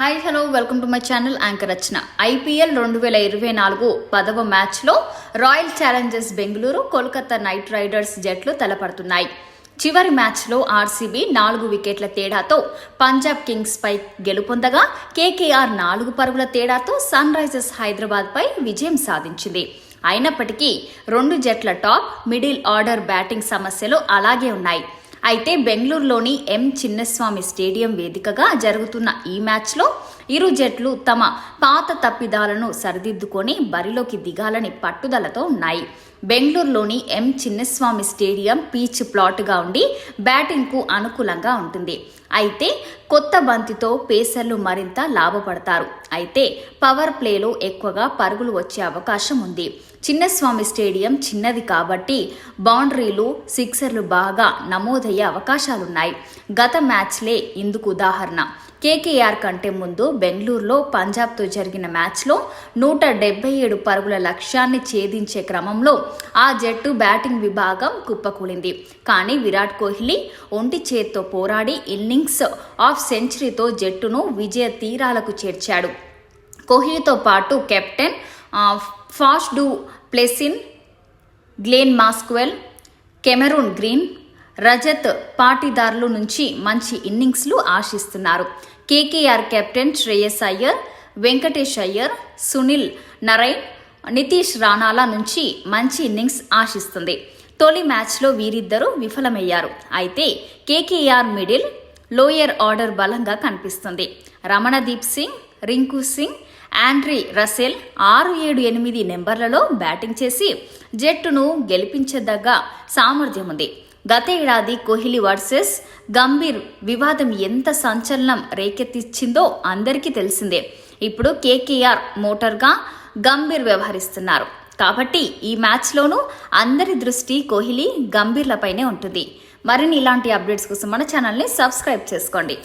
Hi hello welcome to my channel anchor Rachana IPL రెండు వేల ఇరవై నాలుగు పదవ మ్యాచ్లో royal challengers Bengaluru Kolkata knight riders జట్లు తలపడుతున్నాయి. చివరి మ్యాచ్లో ఆర్సీబీ నాలుగు వికెట్ల తేడాతో పంజాబ్ కింగ్స్పై గెలుపొందగా కేకేఆర్ నాలుగు పరుగుల తేడాతో సన్ రైజర్స్ హైదరాబాద్పై విజయం సాధించింది. అయినప్పటికీ రెండు జట్ల టాప్ మిడిల్ ఆర్డర్ బ్యాటింగ్ సమస్యలు అలాగే ఉన్నాయి. అయితే బెంగళూరులోని ఎం చిన్నస్వామి స్టేడియం వేదికగా జరుగుతున్న ఈ మ్యాచ్లో ఇరు జట్లు తమ పాత తప్పిదాలను సరిదిద్దుకొని బరిలోకి దిగాలని పట్టుదలతో ఉన్నాయి. బెంగళూరులోని ఎం చిన్నస్వామి స్టేడియం పీచ్ ప్లాట్గా ఉండి బ్యాటింగ్కు అనుకూలంగా ఉంటుంది. అయితే కొత్త బంతితో పేసర్లు మరింత లాభపడతారు. అయితే పవర్ ప్లేలో ఎక్కువగా పరుగులు వచ్చే అవకాశం ఉంది. చిన్నస్వామి స్టేడియం చిన్నది కాబట్టి బౌండరీలు సిక్సర్లు బాగా నమోదయ్యే అవకాశాలున్నాయి. గత మ్యాచ్లే ఇందుకు ఉదాహరణ. కేకేఆర్ కంటే ముందు బెంగళూరులో పంజాబ్తో జరిగిన మ్యాచ్లో నూట డెబ్బై ఏడు పరుగుల లక్ష్యాన్ని ఛేదించే క్రమంలో ఆ జట్టు బ్యాటింగ్ విభాగం కుప్పకూలింది. కానీ విరాట్ కోహ్లీ ఒంటి చేత్తో పోరాడి ఇన్నింగ్స్ ఆఫ్ సెంచరీతో జట్టును విజయ తీరాలకు చేర్చాడు. కోహ్లీతో పాటు captain fast du Plessis Glenn Maxwell Cameron Green Rajat పాటీదారులు నుంచి మంచి ఇన్నింగ్స్లు ఆశిస్తున్నారు. KKR captain Shreyas Iyer Venkatesh Iyer Sunil Narine Nitish రాణాల నుంచి మంచి ఇన్నింగ్స్ ఆశిస్తుంది. తొలి మ్యాచ్లో వీరిద్దరూ విఫలమయ్యారు. అయితే కేకేఆర్ మిడిల్ లోయర్ ఆర్డర్ బలంగా కనిపిస్తుంది. రమణదీప్ సింగ్ రింకు సింగ్ ఆండ్రీ రసెల్ ఆరు ఏడు ఎనిమిది నెంబర్లలో బ్యాటింగ్ చేసి జట్టును గెలిపించదగ్గ సామర్థ్యం ఉంది. గత ఏడాది కోహ్లీ వర్సెస్ గంభీర్ వివాదం ఎంత సంచలనం రేకెత్తిచ్చిందో అందరికీ తెలిసిందే. ఇప్పుడు కేకేఆర్ మోటార్గా గంభీర్ వ్యవహరిస్తున్నారు. కాబట్టి ఈ మ్యాచ్లోనూ అందరి దృష్టి కోహ్లీ గంభీర్లపైనే ఉంటుంది. మరిన్ని ఇలాంటి అప్డేట్స్ కోసం మన ఛానల్ని సబ్స్క్రైబ్ చేసుకోండి.